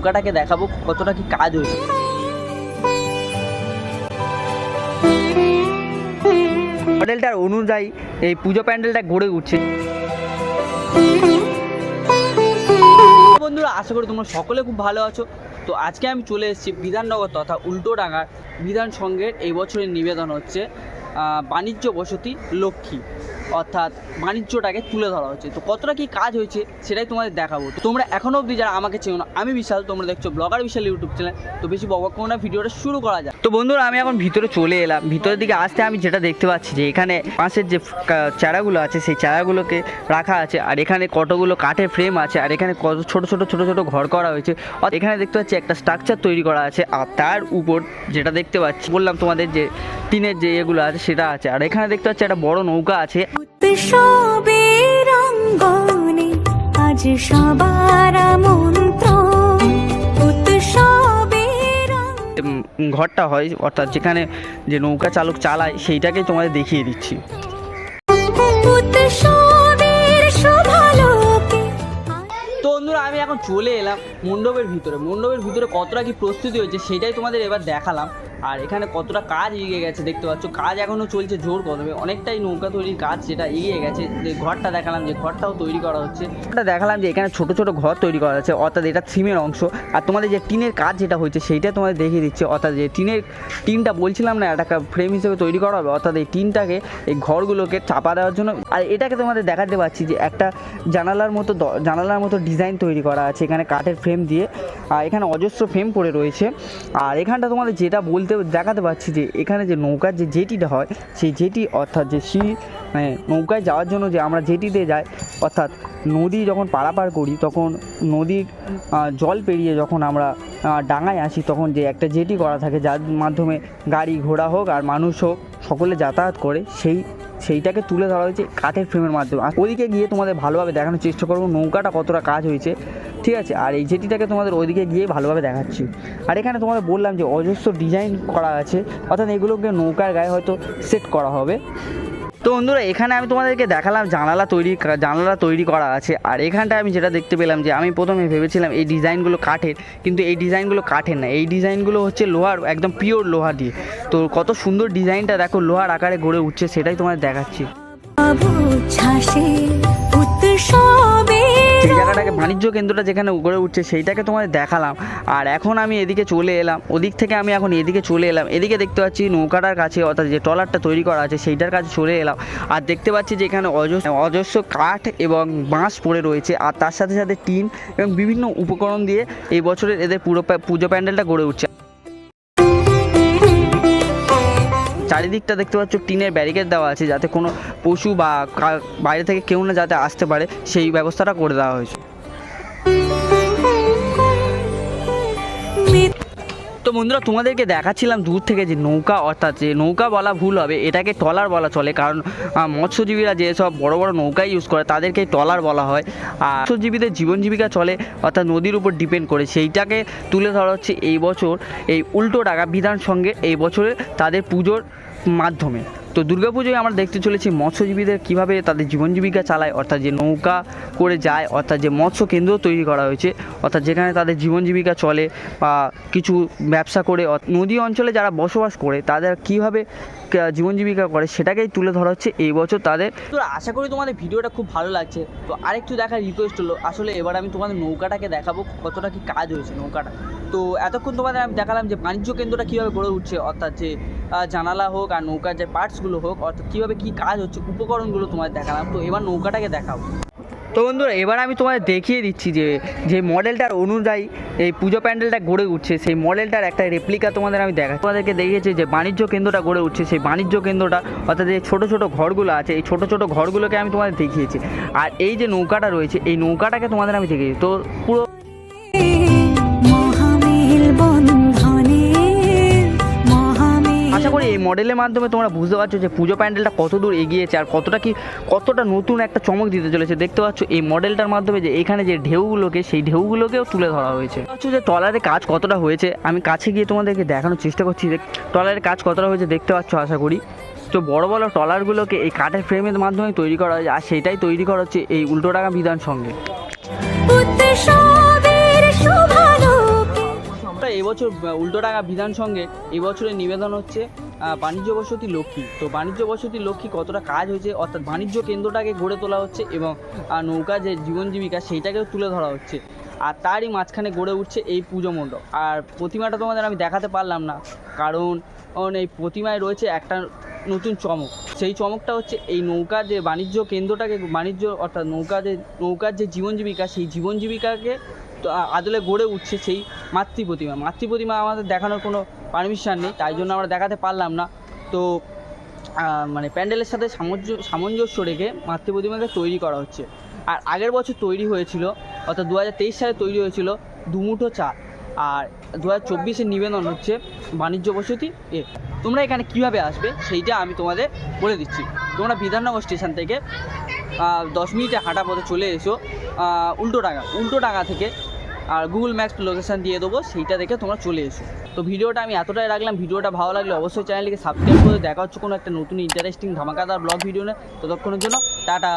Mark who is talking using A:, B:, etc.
A: নৌকাটাকে দেখাবো কতটা কি কাজ হয়েছে। মডেলটার অনুযায়ী এই পুজো প্যান্ডেলটা গড়ে উঠছে। বন্ধুরা, আশা করি তোমরা সকলে খুব ভালো আছো। তো আজকে আমি চলে এসেছি বিধাননগর তথা উল্টোডাঙ্গার বিধান সংঘের এই বছরের নিবেদন হচ্ছে। বাণিজ্য বসতি লক্ষ্মী। অর্থাৎ বাণিজ্যটাকে তুলে ধরা হচ্ছে। তো কতটা কি কাজ হয়েছে সেটাই তোমাদের দেখাবো। তোমরা এখনও অবধি যারা আমাকে চেনো না, আমি বিশাল, তোমরা দেখছ ব্লগার বিশাল ইউটিউব চ্যানেল। তো বেশি বকবক না, ভিডিওটা শুরু করা যাক। তো বন্ধুরা, আমি এখন ভিতরে চলে এলাম। ভিতরের দিকে আসতে আমি যেটা দেখতে পাচ্ছি যে এখানে পাশের যে চারাগুলো আছে, সেই চারাগুলোকে রাখা আছে। আর এখানে কতগুলো কাঠের ফ্রেম আছে, আর এখানে কত ছোট ছোট ছোট ছোট ঘর করা হয়েছে। আর এখানে দেখতে পাচ্ছি একটা স্ট্রাকচার তৈরি করা আছে। আর তার উপর যেটা দেখতে পাচ্ছি, বললাম তোমাদের যে টিনের যে এগুলো আছে সেটা আছে। আর এখানে দেখতে পাচ্ছি একটা বড় নৌকা আছে।
B: আজ সবার
A: ঘরটা হয় অর্থাৎ যেখানে যে নৌকা চালক চালায় সেইটাকেই তোমাদের দেখিয়ে দিচ্ছি। বন্ধুরা আমি এখন চলে এলাম মণ্ডপের ভিতরে। মণ্ডপের ভিতরে কতটা কি প্রস্তুতি হয়েছে সেটাই তোমাদের এবার দেখালাম। আর এখানে কতটা কাজ এগিয়ে গেছে দেখতে পাচ্ছ। কাজ এখনও চলছে জোর কদমে। অনেকটাই নৌকা তৈরির কাজ সেটা এগিয়ে গেছে। যে ঘরটা দেখালাম, যে ঘরটাও তৈরি করা হচ্ছে। ঘরটা দেখালাম যে এখানে ছোট ছোট ঘর তৈরি করা আছে, অর্থাৎ এটা থিমের অংশ। আর তোমাদের যে টিনের কাজ যেটা হয়েছে, সেইটা তোমাদের দেখিয়ে দিচ্ছে। অর্থাৎ যে টিনের, টিনটা বলছিলাম না একটা ফ্রেম হিসেবে তৈরি করা হবে। অর্থাৎ এই টিনটাকে, এই ঘরগুলোকে চাপা দেওয়ার জন্য। আর এটাকে তোমাদের দেখাতে পাচ্ছি যে একটা জানালার মতো জানালার মতো ডিজাইন তৈরি করা আছে। এখানে কাঠের ফ্রেম দিয়ে। আর এখানে অজস্র ফ্রেম পড়ে রয়েছে। আর এখানটা তোমাদের যেটা বলতে দেখাতে পাচ্ছি যে এখানে যে নৌকার যে জেটিটা হয়, সেই জেটি অর্থাৎ যে সি মানে নৌকায় যাওয়ার জন্য যে আমরা জেটিতে যাই, অর্থাৎ নদী যখন পারাপার করি, তখন নদীর জল পেরিয়ে যখন আমরা ডাঙায় আসি, তখন যে একটা জেটি করা থাকে, যার মাধ্যমে গাড়ি ঘোড়া হোক আর মানুষ হোক, সকলে যাতায়াত করে, সেই সেইটাকে তুলে ধরা হয়েছে কাঠের ফ্রেমের মাধ্যমে। আর ওইদিকে গিয়ে তোমাদের ভালোভাবে দেখানোর চেষ্টা করব, নৌকাটা কতটা কাজ হয়েছে, ঠিক আছে? আর এই জেটিটাকে তোমাদের ওইদিকে গিয়ে ভালোভাবে দেখাচ্ছি। আর এখানে তোমাদের বললাম যে অজস্র ডিজাইন করা আছে, অর্থাৎ এগুলোকে নৌকার গায়ে হয়তো সেট করা হবে। তো বন্ধুরা, এখানে আমি তোমাদেরকে দেখালাম জানালা তৈরি জানালা তৈরি করা আছে। আর এখানটায় আমি যেটা দেখতে পেলাম যে, আমি প্রথমে ভেবেছিলাম এই ডিজাইনগুলো কাঠের, কিন্তু এই ডিজাইনগুলো কাঠের না। এই ডিজাইনগুলো হচ্ছে লোহার, একদম পিওর লোহা দিয়ে। তো কত সুন্দর ডিজাইনটা দেখো, লোহার আকারে গড়ে উঠছে, সেটাই তোমাদের দেখাচ্ছি। বাণিজ্য কেন্দ্রটা যেখানে গড়ে উঠছে সেইটাকে তোমাদের দেখালাম। আর এখন আমি এদিকে চলে এলাম। ওদিক থেকে আমি এখন এদিকে চলে এলাম। এদিকে দেখতে পাচ্ছি নৌকাটার কাছে অর্থাৎ যে ট্রলারটা তৈরি করা আছে সেইটার কাছে চলে এলাম। আর দেখতে পাচ্ছি যে এখানে অজস্র অজস্র কাঠ এবং বাঁশ পড়ে রয়েছে। আর তার সাথে সাথে টিন এবং বিভিন্ন উপকরণ দিয়ে এই বছরের এদের পুরো পুজো প্যান্ডেলটা গড়ে উঠছে। চারিদিকটা দেখতে পাচ্ছ টিনের ব্যারিকেড দেওয়া আছে যাতে কোনো পশু বা বাইরে থেকে কেউ না যাতে আসতে পারে। সেই ব্যবস্থাটা করে দেওয়া হয়েছে। তো বন্ধুরা, তোমাদেরকে দেখাচ্ছিলাম দূর থেকে যে নৌকা, অর্থাৎ যে নৌকা বলা ভুল হবে, এটাকে টলার বলা চলে, কারণ মৎস্যজীবীরা যেসব বড় বড় নৌকা ইউজ করে, তাদেরকে টলার বলা হয়। আর মৎস্যজীবীদের জীবন জীবিকা চলে, অর্থাৎ নদীর উপর ডিপেন্ড করে, সেইটাকে তুলে ধরা হচ্ছে এই বছর, এই উল্টো ডাকা বিধান সঙ্গে এই বছরে তাদের পুজোর মাধ্যমে। তো দুর্গাপুজোয় আমরা দেখতে চলেছি মৎস্যজীবীদের কীভাবে তাদের জীবন জীবিকা চালায়, অর্থাৎ যে নৌকা করে যায়, অর্থাৎ যে মৎস্য কেন্দ্র তৈরি করা হয়েছে, অর্থাৎ যেখানে তাদের জীবন জীবিকা চলে বা কিছু ব্যবসা করে নদী অঞ্চলে যারা বসবাস করে, তাদের কীভাবে জীবন জীবিকা করে, সেটাকেই তুলে ধরা হচ্ছে এই বছর তাদের। তো আশা করি তোমাদের ভিডিওটা খুব ভালো লাগছে। তো আরেকটু দেখার রিকোয়েস্ট হলো, আসলে এবার আমি তোমাদের নৌকাটাকে দেখাবো, কতটা কি কাজ হয়েছে নৌকাটা। তো এতক্ষণ তোমাদের আমি দেখালাম যে বাণিজ্য কেন্দ্রটা কীভাবে গড়ে উঠছে, অর্থাৎ যে জানালা হোক আর নৌকার যে পার্টসগুলো হোক, অর্থাৎ কীভাবে কী কাজ হচ্ছে, উপকরণগুলো তোমাদের দেখালাম। তো এবার নৌকাটাকে দেখাবো। তো বন্ধুরা, এবার আমি তোমাদের দেখিয়ে দিচ্ছি যে যে মডেলটার অনুযায়ী এই পুজো প্যান্ডেলটা গড়ে উঠছে, সেই মডেলটার একটা রেপ্লিকা তোমাদের আমি দেখা তোমাদেরকে দেখিয়েছি যে বাণিজ্য কেন্দ্রটা গড়ে উঠছে, সেই বাণিজ্য কেন্দ্রটা, অর্থাৎ যে ছোটো ছোটো ঘরগুলো আছে, এই ছোটো ছোটো ঘরগুলোকে আমি তোমাদের দেখিয়েছি। আর এই যে নৌকাটা রয়েছে, এই নৌকাটাকে তোমাদের আমি দেখিয়েছি তো পুরো করি এই মডেলের মাধ্যমে তোমরা বুঝতে পারছ যে পুজো প্যান্ডেলটা কত দূর এগিয়েছে আর কতটা কি, কতটা নতুন একটা চমক দিতে চলেছে। দেখতে পাচ্ছ এই মডেলটার মাধ্যমে যে এখানে যে ঢেউগুলোকে, সেই ঢেউগুলোকেও তুলে ধরা হয়েছে। হচ্ছে যে ট্রলারের কাজ কতটা হয়েছে। আমি কাছে গিয়ে তোমাদেরকে দেখানোর চেষ্টা করছি। যে ট্রলারের কাজ কতটা হয়েছে দেখতে পাচ্ছ, আশা করি। তো বড় বড় ট্রলারগুলোকে এই কাঠের ফ্রেমের মাধ্যমে তৈরি করা হয়েছে আর সেটাই তৈরি করা হচ্ছে এই উল্টোডাঙ্গা বিধান সঙ্গে এবছর উল্টোডাঙ্গা বিধান সঙ্গে এবছরের নিবেদন হচ্ছে বাণিজ্য বসতি লক্ষ্মী। তো বাণিজ্য বসতি লক্ষ্মী কতটা কাজ হয়েছে, অর্থাৎ বাণিজ্য কেন্দ্রটাকে গড়ে তোলা হচ্ছে এবং নৌকা যে জীবন জীবিকা সেইটাকেও তুলে ধরা হচ্ছে। আর তারই মাঝখানে গড়ে উঠছে এই পুজো মণ্ডপ। আর প্রতিমাটা তোমাদের আমি দেখাতে পারলাম না, কারণ এই প্রতিমায় রয়েছে একটা নতুন চমক। সেই চমকটা হচ্ছে এই নৌকা যে বাণিজ্য কেন্দ্রটাকে, বাণিজ্য অর্থাৎ নৌকা যে, নৌকার যে জীবন জীবিকা, সেই জীবন জীবিকাকে আদলে গড়ে উঠছে সেই মাতৃ প্রতিমা মাতৃ প্রতিমা আমাদের দেখানোর কোনো পারমিশন নেই তাই জন্য আমরা দেখাতে পারলাম না। তো মানে প্যান্ডেলের সাথে সামঞ্জস্য সামঞ্জস্য রেখে মাতৃ প্রতিমাকে তৈরি করা হচ্ছে। আর আগের বছর তৈরি হয়েছিল অর্থাৎ দু হাজার তেইশ সালে তৈরি হয়েছিল দুমুঠো চাল আর দু হাজার চব্বিশের নিবেদন হচ্ছে বাণিজ্য বসতি এ। তোমরা এখানে কীভাবে আসবে সেইটা আমি তোমাদের বলে দিচ্ছি। তোমরা বিধাননগর স্টেশন থেকে দশ মিনিটে হাঁটা পথে চলে এসো আহ, উল্টোডাঙ্গা উল্টোডাঙ্গা থেকে আর গুগল ম্যাপস লোকেশান দিয়ে দেবো, সেইটা দেখে তোমরা চলে এসো। তো ভিডিওটা আমি এতটাই রাখলাম, ভিডিওটা ভালো লাগলে অবশ্যই চ্যানেলটিকে সাবস্ক্রাইব করে দেখা হচ্ছে কোনো একটা নতুন ইন্টারেস্টিং ধামাকাদার ব্লগ ভিডিও নেই ততক্ষণের জন্য, টাটা!